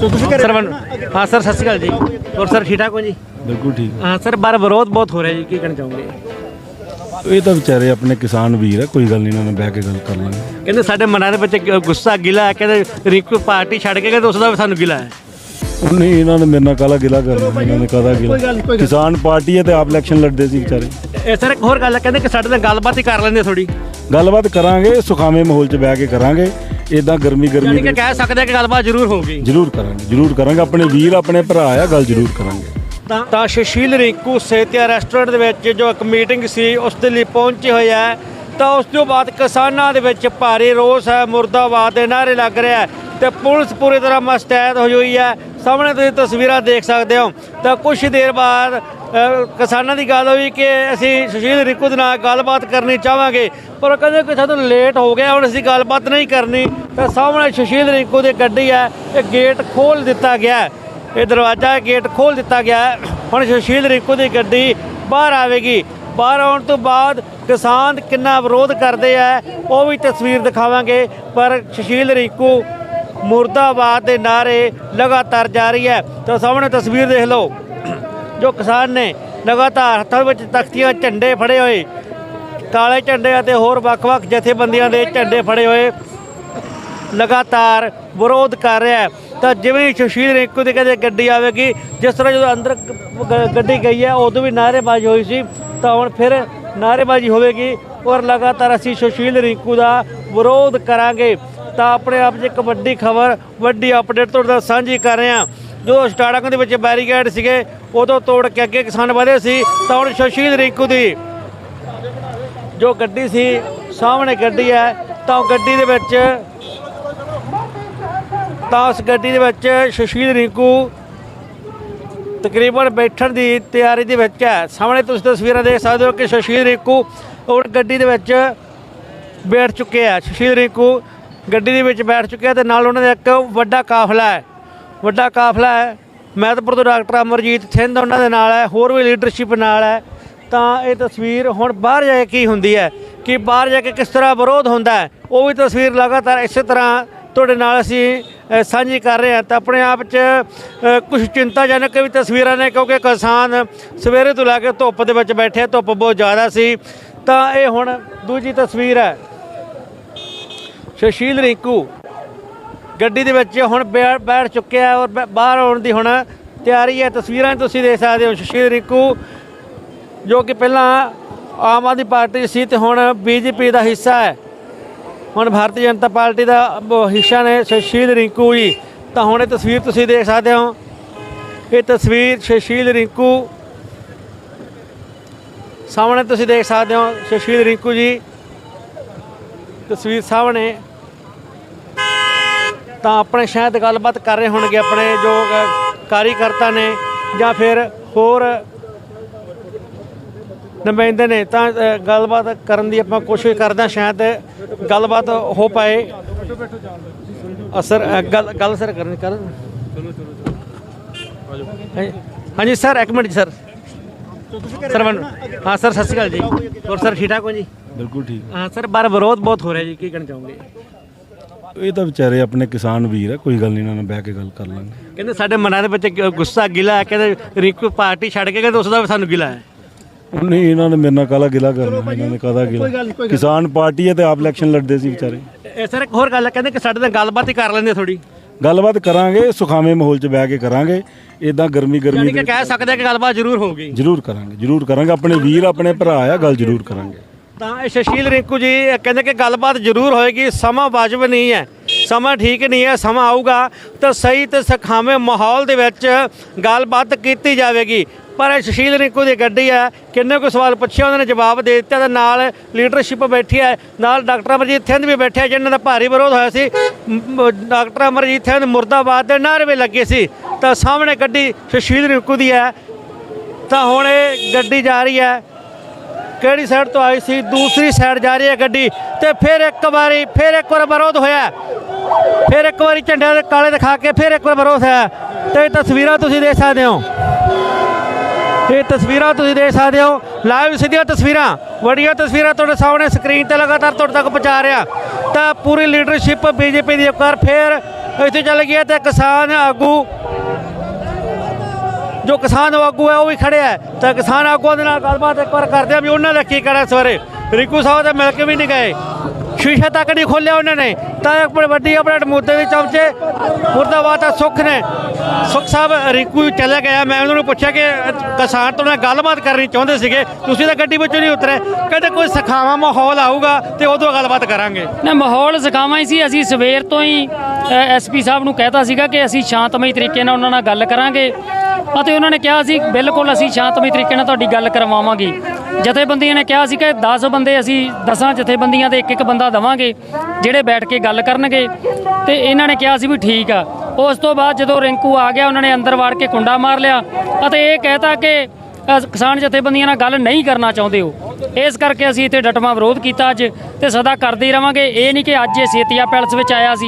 Sir one- ਹਾਂ sir ਸਤਿ ਸ਼੍ਰੀ ਅਕਾਲ ਜੀ। ਹੋਰ ਸਰ ਠੀਕ ਠਾਕ ਹੋ ਜੀ? ਬਿਲਕੁਲ ਠੀਕ। ਹਾਂ ਸਰ ਬਾਰ ਵਿਰੋਧ ਬਹੁਤ ਹੋ ਰਿਹਾ ਜੀ ਕੀ ਕਹਿਣਾ ਚਾਹੋਗੇ? ਇਹ ਤਾਂ ਵਿਚਾਰੇ ਆਪਣੇ ਕਿਸਾਨ ਵੀਰ ਆ ਕੋਈ ਗੱਲ ਨਹੀਂ ਇਹਨਾਂ ਨਾਲ ਬਹਿ ਕੇ ਗੱਲ ਕਰ ਲਾਂਗੇ। ਕਹਿੰਦੇ ਸਾਡੇ ਮਨਾਂ ਦੇ ਵਿੱਚ ਗ- ਗੁੱਸਾ ਗਿਲਾ ਹੈ ਕਹਿੰਦੇ ਰਿੰਕੂ ਪਾਰਟੀ ਛੱਡ ਕੇ ਕਹਿੰਦੇ ਉਸ ਦਾ ਵੀ ਸਾਨੂੰ ਗਿਲਾ ਹੈ। ਉਹ ਨਹੀਂ ਇਹਨਾਂ ਨੇ ਮੇਰੇ ਨਾਲ ਕਾਲਾ ਗਿਲਾ ਕਰਨਾ ਇਹਨਾਂ ਨੇ ਕਾਦਾ ਗਿਲਾ। ਕਿਸਾਨ ਪਾਰਟੀ ਹੈ ਤੇ ਆਪ ਇਲੈਕਸ਼ਨ ਲੜਦੇ ਸੀ ਵਿਚਾਰੇ। ਇਹ ਸਰ ਇੱਕ ਹੋਰ ਗੱਲ ਹੈ ਕਹਿੰਦੇ ਕਿ ਸਾਡੇ ਨਾਲ ਗੱਲਬਾਤ ਹੀ ਕਰ ਲੈਂਦੇ ਥੋੜੀ ਗੱਲਬਾਤ ਕਰਾਂਗੇ ਸੁਖਾਵੇਂ ਮਾਹੌਲ 'ਚ ਬਹਿ ਕੇ ਕਰਾਂਗੇ। ਇਦਾਂ ਗਰਮੀ ਯਾਨੀ ਗਰਮੀ ਕਿ ਕਹਿ ਸਕਦੇ ਆ ਕਿ ਗੱਲਬਾਤ ਜ਼ਰੂਰ ਹੋਊਗੀ ਜ਼ਰੂਰ ਕਰਾਂਗੇ ਜ਼ਰੂਰ ਕਰਾਂਗੇ। ਆਪਣੇ ਵੀਰ ਆਪਣੇ ਭਰਾ ਆ ਗੱਲ ਜ਼ਰੂਰ ਕਰਾਂਗੇ। ਤਾਂ ਤਾਂ ਸੁਸ਼ੀਲ ਰਿੰਕੂ ਸੇਤੀਆ ਰੈਸਟੋਰੈਂਟ ਦੇ ਵਿੱਚ ਜੋ ਇੱਕ ਮੀਟਿੰਗ ਸੀ ਉਸ ਦੇ ਲਈ ਪਹੁੰਚੇ ਹੋਏ ਹੈ। ਤਾਂ ਉਸ ਤੋਂ ਬਾਅਦ ਕਿਸਾਨਾਂ ਦੇ ਵਿੱਚ ਭਾਰੀ ਰੋਸ ਹੈ ਮੁਰਦਾਬਾਦ ਦੇ ਨਾਰੇ ਲੱਗ ਰਿਹਾ ਹੈ ਤੇ ਪੁਲਿਸ ਪੂਰੀ ਤਰ੍ਹਾਂ ਮਸਤੈਦ ਹੋਈ ਹੋਈ ਹੈ। ਸਾਹਮਣੇ ਤੁਸੀਂ ਤਸਵੀਰਾਂ ਦੇਖ ਸਕਦੇ ਹੋ। ਤਾਂ ਕੁਝ ਦੇਰ ਬਾਅਦ ਕਿਸਾਨਾਂ ਦੀ ਗੱਲ ਹੋਈ ਕਿ ਅਸੀਂ ਸੁਸ਼ੀਲ ਰਿਕੂ ਦੇ ਨਾਲ ਗੱਲਬਾਤ ਕਰਨੀ ਚਾਹਾਂਗੇ, ਪਰ ਉਹ ਕਹਿੰਦੇ ਕਿ ਸਾਨੂੰ ਲੇਟ ਹੋ ਗਿਆ, ਹੁਣ ਅਸੀਂ ਗੱਲਬਾਤ ਨਹੀਂ ਕਰਨੀ। ਤਾਂ ਸਾਹਮਣੇ ਸੁਸ਼ੀਲ ਰਿੰਕੂ ਦੀ ਗੱਡੀ ਹੈ, ਇਹ ਗੇਟ ਖੋਲ ਦਿੱਤਾ ਗਿਆ ਇਹ ਦਰਵਾਜ਼ਾ ਗੇਟ ਖੋਲ ਦਿੱਤਾ ਗਿਆ ਹੁਣ ਸੁਸ਼ੀਲ ਰਿੰਕੂ ਦੀ ਗੱਡੀ ਬਾਹਰ ਆਵੇਗੀ। ਬਾਹਰ ਆਉਣ ਤੋਂ ਬਾਅਦ ਕਿਸਾਨ ਕਿੰਨਾ ਵਿਰੋਧ ਕਰਦੇ ਆ, ਉਹ ਵੀ ਤਸਵੀਰ ਦਿਖਾਵਾਂਗੇ। ਪਰ ਸੁਸ਼ੀਲ ਰਿੰਕੂ ਮੁਰਦਾਬਾਦ ਦੇ ਨਾਰੇ ਲਗਾਤਾਰ ਜਾਰੀ ਹੈ। ਤਾਂ ਸਾਹਮਣੇ ਤਸਵੀਰ ਦੇਖ ਲਓ। ਜੋ ਕਿਸਾਨ ਨੇ ਲਗਾਤਾਰ ਹੱਥਾਂ ਵਿੱਚ ਤਖਤੀਆਂ ਝੰਡੇ ਫੜੇ ਹੋਏ, ਕਾਲੇ ਝੰਡੇ ਅਤੇ ਹੋਰ ਵੱਖ-ਵੱਖ ਜਥੇਬੰਦੀਆਂ ਦੇ ਝੰਡੇ ਫੜੇ ਹੋਏ, ਲਗਾਤਾਰ ਵਿਰੋਧ ਕਰ ਰਿਹਾ ਹੈ। ਤਾਂ ਜਿਵੇਂ ਹੀ ਸੁਸ਼ੀਲ ਰਿੰਕੂ ਦੀ ਕਹਿੰਦੇ ਗੱਡੀ ਆਵੇਗੀ, ਜਿਸ ਤਰ੍ਹਾਂ ਜਦੋਂ ਅੰਦਰ ਗੱਡੀ ਗਈ ਹੈ, ਉਦੋਂ ਵੀ ਨਾਅਰੇਬਾਜ਼ੀ ਹੋਈ ਸੀ। ਤਾਂ ਹੁਣ ਫਿਰ ਨਾਅਰੇਬਾਜ਼ੀ ਹੋਵੇਗੀ ਔਰ ਲਗਾਤਾਰ ਅਸੀਂ ਸੁਸ਼ੀਲ ਰਿੰਕੂ ਦਾ ਵਿਰੋਧ ਕਰਾਂਗੇ। ਤਾਂ ਆਪਣੇ ਆਪ 'ਚ ਇੱਕ ਵੱਡੀ ਖਬਰ, ਵੱਡੀ ਅਪਡੇਟ ਤੁਹਾਡੇ ਨਾਲ ਸਾਂਝੀ ਕਰ ਰਹੇ ਹਾਂ। ਜੋ ਸਟਾਰਟਿੰਗ ਦੇ ਵਿੱਚ ਬੈਰੀਕੇਡ ਸੀਗੇ ਉਦੋਂ ਤੋੜ ਕੇ ਅੱਗੇ ਕਿਸਾਨ ਵਧੇ ਸੀ ਤਾਂ ਹੁਣ ਸੁਸ਼ੀਲ ਰਿੰਕੂ ਦੀ ਜੋ ਗੱਡੀ ਸੀ, ਸਾਹਮਣੇ ਗੱਡੀ ਹੈ, ਤਾਂ ਉਹ ਗੱਡੀ ਦੇ ਵਿੱਚ ਤਾਂ ਉਸ ਗੱਡੀ ਦੇ ਵਿੱਚ ਸ਼ਸ਼ੀਲ ਰਿੰਕੂ ਤਕਰੀਬਨ ਬੈਠਣ ਦੀ ਤਿਆਰੀ ਦੇ ਵਿੱਚ ਹੈ। ਸਾਹਮਣੇ ਤੁਸੀਂ ਤਸਵੀਰਾਂ ਦੇਖ ਸਕਦੇ ਹੋ ਕਿ ਸੁਸ਼ੀਲ ਰਿੰਕੂ ਉਹ ਗੱਡੀ ਦੇ ਵਿੱਚ ਬੈਠ ਚੁੱਕੇ ਆ ਸੁਸ਼ੀਲ ਰਿੰਕੂ ਗੱਡੀ ਦੇ ਵਿੱਚ ਬੈਠ ਚੁੱਕੇ ਆ ਤੇ ਨਾਲ ਉਹਨਾਂ ਦਾ ਇੱਕ ਵੱਡਾ ਕਾਫਲਾ ਹੈ। ਵੱਡਾ ਕਾਫਲਾ ਹੈ। ਮਹਿਤਪੁਰ ਤੋਂ ਡਾਕਟਰ ਅਮਰਜੀਤ ਥਿੰਦ ਉਹਨਾਂ ਦੇ ਨਾਲ ਹੈ, ਹੋਰ ਵੀ ਲੀਡਰਸ਼ਿਪ ਨਾਲ ਹੈ। ਤਾਂ ਇਹ ਤਸਵੀਰ ਹੁਣ ਬਾਹਰ ਜਾ ਕੇ ਕੀ ਹੁੰਦੀ ਹੈ? ਕਿ ਬਾਹਰ ਜਾ ਕੇ ਕਿਸ ਤਰ੍ਹਾਂ ਵਿਰੋਧ ਹੁੰਦਾ ਹੈ? ਉਹ ਵੀ ਤਸਵੀਰ ਲਗਾਤਾਰ ਇਸੇ ਤਰ੍ਹਾਂ ਤੁਹਾਡੇ ਨਾਲ ਅਸੀਂ ਸਾਂਝੀ ਕਰ ਰਹੇ ਹਾਂ। ਤਾਂ ਆਪਣੇ ਆਪ 'ਚ ਕੁਝ ਚਿੰਤਾਜਨਕ ਵੀ ਤਸਵੀਰਾਂ ਨੇ, ਕਿਉਂਕਿ ਕਿਸਾਨ ਸਵੇਰੇ ਤੋਂ ਲੈ ਕੇ ਧੁੱਪ ਦੇ ਵਿੱਚ ਬੈਠੇ ਧੁੱਪ ਬਹੁਤ ਜ਼ਿਆਦਾ ਸੀ। ਤਾਂ ਇਹ ਹੁਣ ਦੂਜੀ ਤਸਵੀਰ ਹੈ। ਸੁਸ਼ੀਲ ਰਿੰਕੂ ਗੱਡੀ ਦੇ ਵਿੱਚ ਹੁਣ ਬੈ- ਬੈਠ ਚੁੱਕਿਆ ਔਰ ਬ ਬਾਹਰ ਆਉਣ ਦੀ ਹੁਣ ਤਿਆਰੀ ਹੈ। ਤਸਵੀਰਾਂ 'ਚ ਤੁਸੀਂ ਦੇਖ ਸਕਦੇ ਹੋ ਸੁਸ਼ੀਲ ਰਿੰਕੂ, ਜੋ ਕਿ ਪਹਿਲਾਂ ਆਮ ਆਦਮੀ ਪਾਰਟੀ ਸੀ ਤੇ ਹੁਣ ਬੀਜੇਪੀ ਦਾ ਹਿੱਸਾ ਹੈ। ਹੁਣ ਭਾਰਤੀ ਜਨਤਾ ਪਾਰਟੀ ਦਾ ਉਹ ਹਿੱਸਾ ਨੇ ਸੁਸ਼ੀਲ ਰਿੰਕੂ ਜੀ। ਤਾਂ ਹੁਣ ਇਹ ਤਸਵੀਰ ਤੁਸੀਂ ਦੇਖ ਸਕਦੇ ਹੋ। ਇਹ ਤਸਵੀਰ ਸੁਸ਼ੀਲ ਰਿੰਕੂ ਸਾਹਮਣੇ ਤੁਸੀਂ ਦੇਖ ਸਕਦੇ ਹੋ। ਸੁਸ਼ੀਲ ਰਿੰਕੂ ਜੀ, ਤਸਵੀਰ ਸਾਹਮਣੇ ਤਾਂ ਆਪਣੇ ਸ਼ਾਇਦ ਗੱਲਬਾਤ ਕਰ ਰਹੇ ਹੋਣਗੇ ਆਪਣੇ ਜੋ ਕਾਰੀਕਰਤਾ ਨੇ ਜਾਂ ਫਿਰ ਹੋਰ ਨੁਮਾਇੰਦੇ ਨੇ ਤਾਂ ਗੱਲਬਾਤ ਕਰਨ ਦੀ ਆਪਾਂ ਕੋਸ਼ਿਸ਼ ਕਰਦੇ ਹਾਂ ਸ਼ਾਇਦ ਗੱਲਬਾਤ ਹੋ ਪਾਏ। ਅਸਰ ਗੱਲ ਗੱਲ ਸਰ ਕਰਨ ਕਰ। ਹਾਂਜੀ- ਹਾਂਜੀ ਸਰ ਇੱਕ ਮਿੰਟ ਸਰ। ਸਰ ਹਾਂ ਸਰ ਸਤਿ ਸ਼੍ਰੀ ਅਕਾਲ ਜੀ। ਹੋਰ ਸਰ ਠੀਕ ਠਾਕ ਹੋ ਜੀ? ਬਿਲਕੁਲ ਠੀਕ। ਹਾਂ ਸਰ ਬਾਰ ਵਿਰੋਧ ਬਹੁਤ ਹੋ ਰਿਹਾ ਜੀ ਕੀ ਕਹਿਣਾ ਚਾਹੋਗੇ? ਇਹ ਤਾਂ ਵਿਚਾਰੇ ਆਪਣੇ ਕਿਸਾਨ ਵੀਰ ਆ ਕੋਈ ਗੱਲ ਨਹੀਂ ਇਹਨਾਂ ਨਾਲ ਬਹਿ ਕੇ ਗੱਲ ਕਰ ਲਾਂਗੇ। ਕਹਿੰਦੇ ਸਾਡੇ ਮਨਾਂ ਦੇ ਵਿੱਚ ਗ- ਗੁੱਸਾ ਗਿਲਾ ਹੈ ਕਹਿੰਦੇ ਰਿੰਕੂ ਪਾਰਟੀ ਛੱਡ ਕੇ ਕਹਿੰਦੇ ਉਸ ਦਾ ਵੀ ਸਾਨੂੰ ਗਿਲਾ ਹੈ। ਉਹ ਨਹੀਂ ਇਹਨਾਂ ਨੇ ਮੇਰੇ ਨਾਲ ਕਾਲਾ ਗਿਲਾ ਕਰਨਾ ਇਹਨਾਂ ਨੇ ਕਾਦਾ ਗਿਲਾ। ਕਿਸਾਨ ਪਾਰਟੀ ਹੈ ਤੇ ਆਪ ਇਲੈਕਸ਼ਨ ਲੜਦੇ ਸੀ ਵਿਚਾਰੇ। ਇਹ ਸਰ ਇੱਕ ਹੋਰ ਗੱਲ ਹੈ ਕਹਿੰਦੇ ਕਿ ਸਾਡੇ ਨਾਲ ਗੱਲਬਾਤ ਹੀ ਕਰ ਲੈਂਦੇ ਥੋੜੀ ਗੱਲਬਾਤ ਕਰਾਂਗੇ ਸੁਖਾਵੇਂ ਮਾਹੌਲ 'ਚ ਬਹਿ ਕੇ ਕਰਾਂਗੇ ਇਦਾਂ ਗਰਮੀ ਯਾਨੀ ਗਰਮੀ ਕਹਿ ਸਕਦੇ ਆ ਕਿ ਗੱਲਬਾਤ ਜ਼ਰੂਰ ਹੋਊਗੀ। ਜ਼ਰੂਰ ਕਰਾਂਗੇ ਜ਼ਰੂਰ ਕਰਾਂਗੇ ਆਪਣੇ ਵੀਰ ਆਪਣੇ ਭਰਾ ਆ ਗੱਲ ਜ਼ਰੂਰ ਕਰਾਂਗੇ। ਤਾਂ ਇਹ ਸੁਸ਼ੀਲ ਰਿੰਕੂ ਜੀ ਕਹਿੰਦੇ ਕਿ ਗੱਲਬਾਤ ਜ਼ਰੂਰ ਹੋਏਗੀ, ਸਮਾਂ ਵਾਜਬ ਨਹੀਂ ਹੈ। ਸਮਾਂ ਠੀਕ ਨਹੀਂ ਹੈ, ਸਮਾਂ ਆਊਗਾ। ਤਾਂ ਸਹੀ ਤੇ ਸਖਾਵੇਂ ਮਾਹੌਲ ਦੇ ਵਿੱਚ ਗੱਲਬਾਤ ਕੀਤੀ ਜਾਵੇਗੀ। ਪਰ ਇਹ ਸੁਸ਼ੀਲ ਰਿੰਕੂ ਦੀ ਗੱਡੀ ਹੈ, ਕਿੰਨੇ ਕੁ ਸਵਾਲ ਪੁੱਛਿਆ ਉਹਨਾਂ ਨੇ ਜਵਾਬ ਦੇ ਦਿੱਤਾ ਤੇ ਨਾਲ ਲੀਡਰਸ਼ਿਪ ਬੈਠੀ ਹੈ, ਨਾਲ ਡਾਕਟਰ ਅਮਰਜੀਤ ਥਿੰਦ ਵੀ ਬੈਠੇ ਜਿਨ੍ਹਾਂ ਦਾ ਭਾਰੀ ਵਿਰੋਧ ਹੋਇਆ ਸੀ। ਡਾਕਟਰ ਅਮਰਜੀਤ ਥਿੰਦ ਮੁਰਦਾਬਾਦ ਦੇ ਨਾਅਰੇ ਵੀ ਲੱਗੇ ਸੀ। ਤਾਂ ਸਾਹਮਣੇ ਗੱਡੀ ਸੁਸ਼ੀਲ ਰਿੰਕੂ ਦੀ ਹੈ। ਤਾਂ ਹੁਣ ਇਹ ਗੱਡੀ ਜਾ ਰਹੀ ਹੈ। ਕਿਹੜੀ ਸਾਈਡ ਤੋਂ ਆਈ ਸੀ? ਦੂਸਰੀ ਸਾਈਡ ਜਾ ਰਹੀ ਹੈ ਗੱਡੀ ਤੇ ਫਿਰ ਇੱਕ ਵਾਰੀ, ਫਿਰ ਇੱਕ ਵਾਰ ਵਿਰੋਧ ਹੋਇਆ। ਫਿਰ ਇੱਕ ਵਾਰੀ ਝੰਡੇ ਦੇ ਕਾਲੇ ਦਿਖਾ ਕੇ ਫਿਰ ਇੱਕ ਵਾਰ ਵਿਰੋਧ ਹੋਇਆ। ਤੇ ਇਹ ਤਸਵੀਰਾਂ ਤੁਸੀਂ ਦੇਖ ਸਕਦੇ ਹੋ। ਇਹ ਤਸਵੀਰਾਂ ਤੁਸੀਂ ਦੇਖ ਸਕਦੇ ਹੋ। ਲਾਈਵ ਸਿੱਧੀਆਂ ਤਸਵੀਰਾਂ, ਵੱਡੀਆਂ ਤਸਵੀਰਾਂ ਤੁਹਾਡੇ ਸਾਹਮਣੇ ਸਕਰੀਨ ਤੇ ਲਗਾਤਾਰ ਤੁਹਾਡੇ ਤੱਕ ਪਹੁੰਚਾ ਰਿਹਾ। ਤਾਂ ਪੂਰੀ ਲੀਡਰਸ਼ਿਪ ਬੀਜੇਪੀ ਦੀ ਇੱਕ ਵਾਰ ਫੇਰ ਇੱਥੇ ਚੱਲ ਗਈ ਹੈ ਤੇ ਕਿਸਾਨ ਆਗੂ ਜੋ ਕਿਸਾਨ ਆਗੂ ਹੈ, ਉਹ ਵੀ ਖੜਿਆ ਹੈ। ਤਾਂ ਕਿਸਾਨ ਆਗੂਆਂ ਦੇ ਨਾਲ ਗੱਲਬਾਤ ਇੱਕ ਵਾਰ ਕਰਦੇ ਆ ਵੀ ਉਹਨਾਂ ਦਾ ਕੀ ਕਹਿਣਾ ਸਵੇਰੇ ਰਿੰਕੂ ਸਾਹਿਬ ਤਾਂ ਮਿਲ ਕੇ ਵੀ ਨਹੀਂ ਗਏ। ਸ਼ੀਸ਼ਾ ਤੱਕ ਨਹੀਂ ਖੋਲਿਆ ਉਹਨਾਂ ਨੇ। ਤਾਂ ਆਪਣੇ ਵੱਡੀ ਆਪਣੇ ਮੁੱਦੇ ਦੇ ਚਮਚੇ ਮੁਰਦਾਬਾਦ ਦਾ ਸੁੱਖ ਨੇ, ਸੁੱਖ ਸਾਹਿਬ ਰਿੰਕੂ ਚਲਾ ਗਿਆ। ਮੈਂ ਉਹਨਾਂ ਨੂੰ ਪੁੱਛਿਆ ਕਿ ਕਿਸਾਨ ਤੋਂ ਨਾਲ ਗੱਲਬਾਤ ਕਰਨੀ ਚਾਹੁੰਦੇ ਸੀਗੇ। ਤੁਸੀਂ ਤਾਂ ਗੱਡੀ ਵਿੱਚੋਂ ਨਹੀਂ ਉਤਰੇ। ਕਹਿੰਦੇ ਕੋਈ ਸਖਾਵਾ ਮਾਹੌਲ ਆਊਗਾ ਤੇ ਉਦੋਂ ਗੱਲਬਾਤ ਕਰਾਂਗੇ। ਨਾ, ਮਾਹੌਲ ਸਿਖਾਵਾਂ ਹੀ ਸੀ। ਅਸੀਂ ਸਵੇਰ ਤੋਂ ਹੀ ਐਸਪੀ ਸਾਹਿਬ ਨੂੰ ਕਹਿਤਾ ਸੀਗਾ ਕਿ ਅਸੀਂ ਸ਼ਾਂਤਮਈ ਤਰੀਕੇ ਨਾਲ ਉਹਨਾਂ ਨਾਲ ਗੱਲ ਕਰਾਂਗੇ। ਅਤੇ ਉਹਨਾਂ ਨੇ ਕਿਹਾ ਸੀ, ਬਿਲਕੁਲ ਅਸੀਂ ਸ਼ਾਂਤਮਈ ਤਰੀਕੇ ਨਾਲ ਤੁਹਾਡੀ ਗੱਲ ਕਰਵਾਵਾਂਗੇ। ਜਥੇਬੰਦੀਆਂ ਨੇ ਕਿਹਾ ਸੀ ਕਿ 10 ਬੰਦੇ ਅਸੀਂ 10 ਜਥੇਬੰਦੀਆਂ ਦੇ ਇੱਕ ਇੱਕ ਬੰਦਾ ਦਵਾਂਗੇ, ਜਿਹੜੇ ਬੈਠ ਕੇ ਗੱਲ ਕਰਨਗੇ। ਤੇ ਇਹਨਾਂ ਨੇ ਕਿਹਾ ਸੀ ਵੀ ਠੀਕ ਆ। ਉਸ ਤੋਂ ਬਾਅਦ ਜਦੋਂ ਰਿੰਕੂ ਆ ਗਿਆ, ਉਹਨਾਂ ਨੇ ਅੰਦਰ ਵੜ ਕੇ ਕੁੰਡਾ ਮਾਰ ਲਿਆ ਅਤੇ ਇਹ ਕਹਿਤਾ ਕਿ ਕਿਸਾਨ ਜਥੇਬੰਦੀਆਂ ਨਾਲ ਗੱਲ ਨਹੀਂ ਕਰਨਾ ਚਾਹੁੰਦੇ ਹੋ ਇਸ ਕਰਕੇ ਅਸੀਂ ਇੱਥੇ ਡਟਮਾ ਵਿਰੋਧ ਕੀਤਾ ਅੱਜ ਤੇ ਸਦਾ ਕਰਦੇ ਹੀ ਰਵਾਂਗੇ। ਇਹ ਨਹੀਂ ਕਿ ਅੱਜ ਇਹ ਸੇਤੀਆ ਪੈਲਸ ਵਿੱਚ ਆਇਆ ਸੀ।